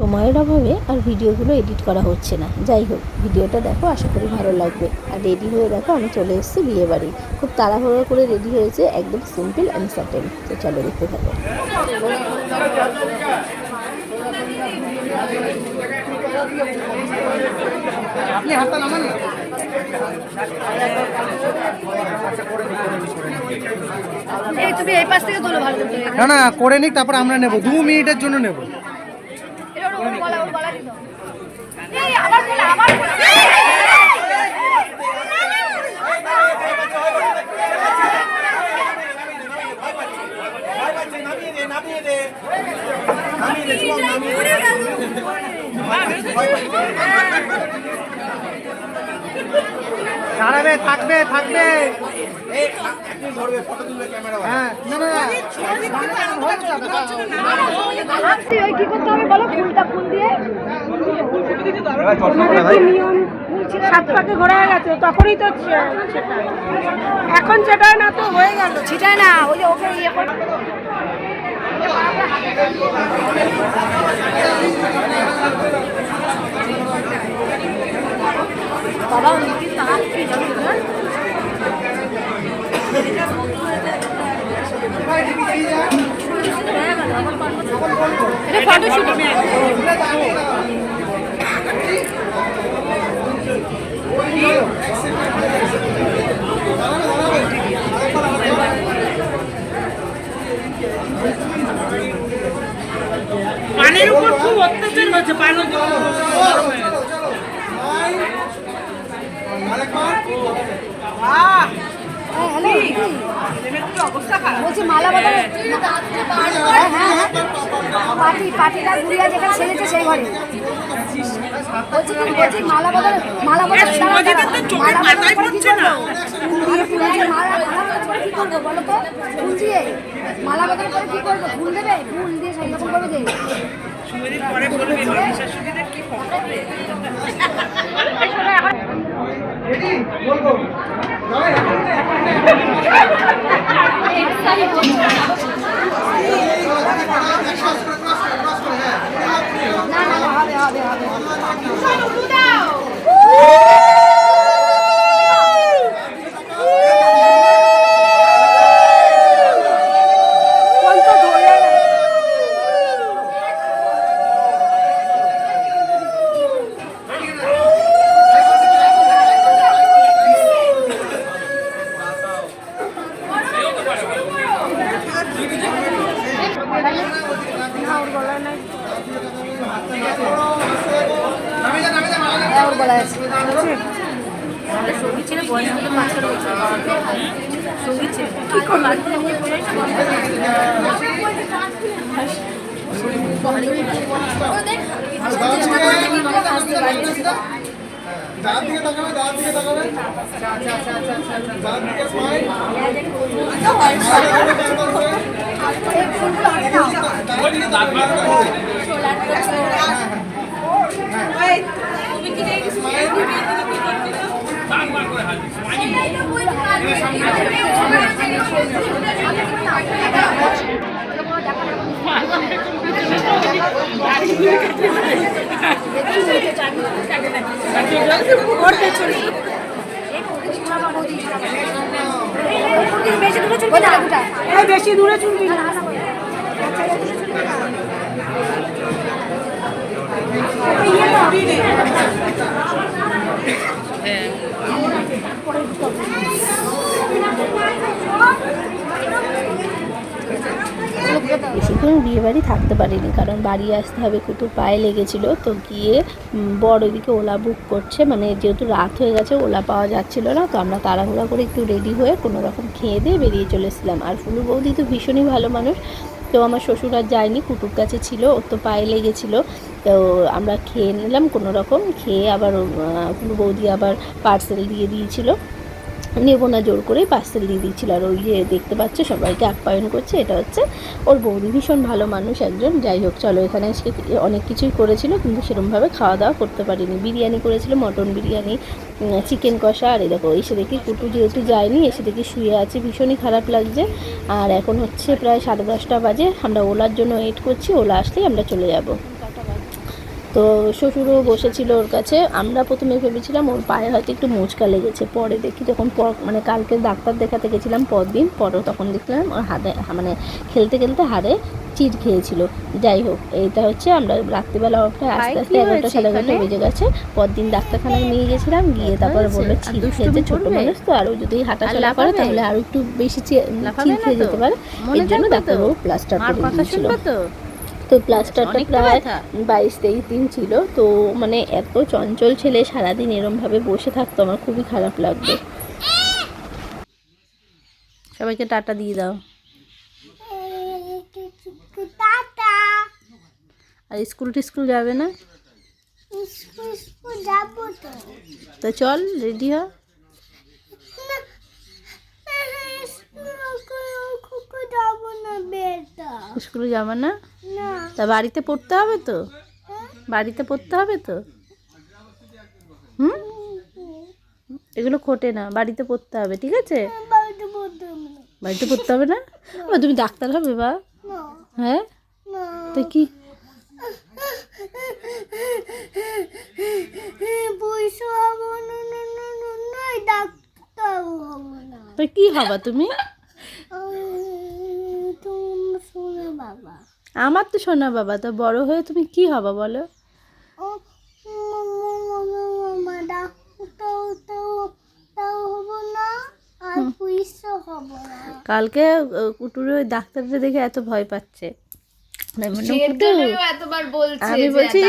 সময়ের অভাবে আর ভিডিওগুলো এডিট করা হচ্ছে না। যাই হোক ভিডিওটা দেখো আশা করি ভালো লাগবে। আর রেডি হয়ে দেখো আমি চলে এসেছি বিয়ে বাড়ি। খুব তাড়াহুড়ো করে রেডি হয়েছে একদম সিম্পল অ্যান্ড সার্টেন তো চলো দেখতে থাকো। আপনি হাতটা নামান না এই তুমি এই পাশ থেকে তোলো ভালো করে। না না করে নিক তারপর আমরা নেব। দু মিনিটের জন্য নেব এটা ওর ওর গলা ওর গলা দিত এই আমার দাঁড়াবে থাকবে থাকবে। হ্যাঁ না না তুই ওই কি করতে হবে বলো? ফুলটা ফুল দিয়ে। নিয়ম সাত পাকে ঘোরা হয়ে গেছে তখনই তো এখন সেটা না তো হয়ে গেল। ছিটায় না ওই যে ওকে ইয়ে করে বাবা পানের উপর খুব অত্যাচার হয়েছে পানের উপর বলছি মালা বদল হ্যাঁ হ্যাঁ হ্যাঁ। পাটি পাটিটা যেখানে ছেড়েছে সেই ঘরে। বলছি কি বলছি মালা মালা করে কি করব? বলো তো ফুল দিয়ে মালা বদল করে কি করব? ফুল দেবে? ফুল দিয়ে রকম করবে যে। পরে বলবে শাশুড়িদের কি পড়াবে না না না হবে হবে হবে হ্যাঁ, ওর গলায় আছে সংগীত ছিল বয়স হতো পাঁচটা বছর সংগীত ছিল ডান দিকে তাকাবে ডান দিকে তাকাবে দিকে দূরে চলবে না এই বেশি দূরে চুলবি না বেশিক্ষণ বিয়ে বাড়ি থাকতে পারিনি, কারণ বাড়ি আসতে হবে, কুতুর পায়ে লেগেছিল, তো গিয়ে বড় ওইদিকে ওলা বুক করছে মানে যেহেতু রাত হয়ে গেছে, ওলা পাওয়া যাচ্ছিল না, তো আমরা তাড়াহুড়া করে একটু রেডি হয়ে কোনো রকম খেয়ে দিয়ে বেরিয়ে চলেছিলাম আর ফুলু বৌদি তো ভীষণই ভালো মানুষ তো আমার শ্বশুর আর যায়নি, কুটুর কাছে ছিল, ওর তো পায়ে লেগেছিল। তো আমরা খেয়ে নিলাম কোনো রকম, খেয়ে আবার বৌদি আবার পার্সেল দিয়ে দিয়েছিল। নেব না, জোর করেই পার্সেল দিয়ে দিচ্ছিল আর ওই যে দেখতে পাচ্ছে, সবাইকে আপ্যায়ন করছে, এটা হচ্ছে ওর বৌদি। ভীষণ ভালো মানুষ একজন। যাই হোক, চলো এখানে আজকে অনেক কিছুই করেছিল, কিন্তু সেরকমভাবে খাওয়া দাওয়া করতে পারিনি। বিরিয়ানি করেছিল, মটন বিরিয়ানি চিকেন কষা, আর দেখো, এসে দেখি কুটু যেহেতু যায়নি, এসে দেখি শুয়ে আছে, ভীষণই খারাপ লাগছে। আর এখন হচ্ছে প্রায় সাড়ে দশটা বাজে, আমরা ওলার জন্য ওয়েট করছি, ওলা আসলেই আমরা চলে যাব। তো শ্বশুরও বসেছিল ওর কাছে। আমরা প্রথমে ভেবেছিলাম ওর পায়ে হয়তো একটু মোচকা লেগেছে। পরে দেখি যখন পর মানে কালকে ডাক্তার দেখাতে গেছিলাম পরদিন পরেও তখন দেখলাম ওর হাতে মানে খেলতে খেলতে হাড়ে চির খেয়েছিল। যাই হোক এইটা হচ্ছে আমরা রাত্রিবেলা আস্তে আস্তে এগারোটা সাড়ে এগারোটা বেজে গেছে। পরদিন ডাক্তারখানায় নিয়ে গেছিলাম গিয়ে তারপরে বলল চির খেয়েছে ছোট মানুষ তো আরও যদি হাঁটাচলা করে তাহলে আরও একটু বেশি চি- চির খেয়ে যেতে পারে। এর জন্য ডাক্তারবাবু প্লাস্টার করে দিয়েছিল। তো প্লাস্টারটা প্রায় বাইশ তেইশ দিন ছিল তো মানে এত চঞ্চল ছেলে সারাদিন এরমভাবে বসে থাকতো আমার খুবই খারাপ লাগতো। সবাইকে টাটা দিয়ে দাও। টাটা আর স্কুল টিস্কুল যাবে না? তো চল রেডি হ স্কুল যাব না বেটা স্কুলে যাবে না? তা বাড়িতে পড়তে হবে তো? বাড়িতে পড়তে হবে তো? হুম? এগুলো খোটে না বাড়িতে পড়তে হবে ঠিক আছে? বাড়িতে পড়তে হবে না। বা তুমি ডাক্তার হবে বা? হ্যাঁ? তো কি? তো কি হবা তুমি? বাবা। আমার তো সোনা বাবা তো বড় হয়ে তুমি কি হবা বলো? কালকে কুটুরে ডাক্তারটা দেখে এত ভয় পাচ্ছে। আমি বলছে আমি বলছি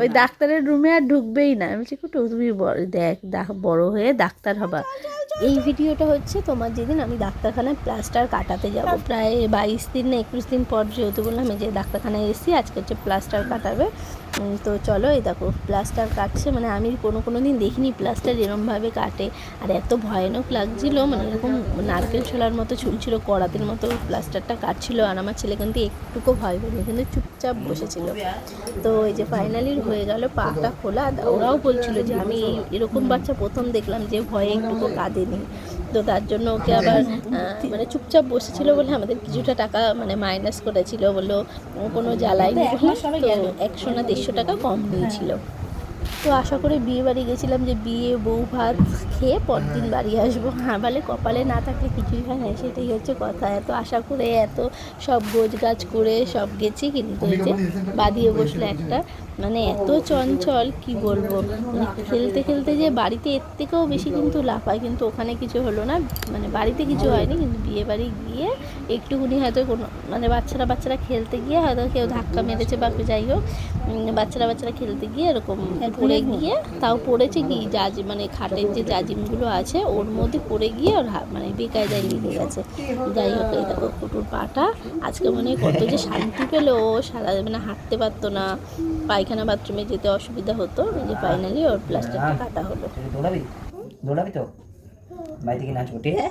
ওই ডাক্তারের রুমে আর ঢুকবেই না। আমি বলছি কুটু তুমি দেখ বড় হয়ে ডাক্তার হবা। এই ভিডিওটা হচ্ছে তোমার যেদিন আমি ডাক্তারখানায় প্লাস্টার কাটাতে যাব। প্রায় বাইশ দিন না একুশ দিন পর যেহেতু বললাম যে ডাক্তারখানায় এসেছি আজকে হচ্ছে প্লাস্টার কাটাবে। তো চলো এই দেখো প্লাস্টার কাটছে মানে আমি কোনো কোনো দিন দেখিনি প্লাস্টার এরমভাবে কাটে। আর এত ভয়ানক লাগছিল মানে এরকম নারকেল ছোলার মতো ঝুলছিল কড়াতের মতো প্লাস্টারটা কাটছিল আর আমার ছেলে কিন্তু একটুকু ভয় পেনি কিন্তু চুপচাপ বসেছিল। তো এই যে ফাইনালি হয়ে গেল, পাটা খোলা ওরাও বলছিল যে আমি এরকম বাচ্চা প্রথম দেখলাম যে ভয়ে একটুকু কাঁদেনি। তো তার জন্য ওকে আবার মানে চুপচাপ বসেছিল বলে আমাদের কিছুটা টাকা মানে মাইনাস করেছিল বলল কোনো জ্বালাই নেই একশো না দেড়শো টাকা কম নিয়েছিল তো আশা করে বিয়ে বাড়ি গেছিলাম যে বিয়ে বউ ভাত খেয়ে পরদিন বাড়ি আসব। হ্যাঁ বলে কপালে না থাকলে কিছুই হয় না সেটাই হচ্ছে কথা। এত আশা করে এত সব গোছ গাছ করে সব গেছি কিন্তু এই যে বাদিয়ে বসল একটা। মানে এত চঞ্চল কি বলব? মানে খেলতে খেলতে যে বাড়িতে এর থেকেও বেশি কিন্তু লাফায় কিন্তু ওখানে কিছু হলো না। মানে বাড়িতে কিছু হয়নি কিন্তু বিয়ে বাড়ি গিয়ে একটুখানি হয়তো কোনো মানে বাচ্চারা বাচ্চারা খেলতে গিয়ে হয়তো কেউ ধাক্কা মেরেছে বা যাই হোক বাচ্চারা বাচ্চারা খেলতে গিয়ে এরকম পড়ে গিয়ে তাও পড়েছে কি জাজ মানে খাটের যে জাজিমগুলো আছে ওর মধ্যে পড়ে গিয়ে ওর হা- মানে বেকায়দায় লেগে গেছে। যাই হোক এই দেখো কুটুর পাটা। আজকে মানে কত যে শান্তি পেল ও সারা মানে হাঁটতে পারতো না। পায়খানা বাথরুমে যেতে অসুবিধা হতো। এই যে ফাইনালি ওর প্লাস্টারটা কাটা হলো। দৌড়াবি? দৌড়াবি তো? বাড়ি থেকে নাচবো ঠিক আছে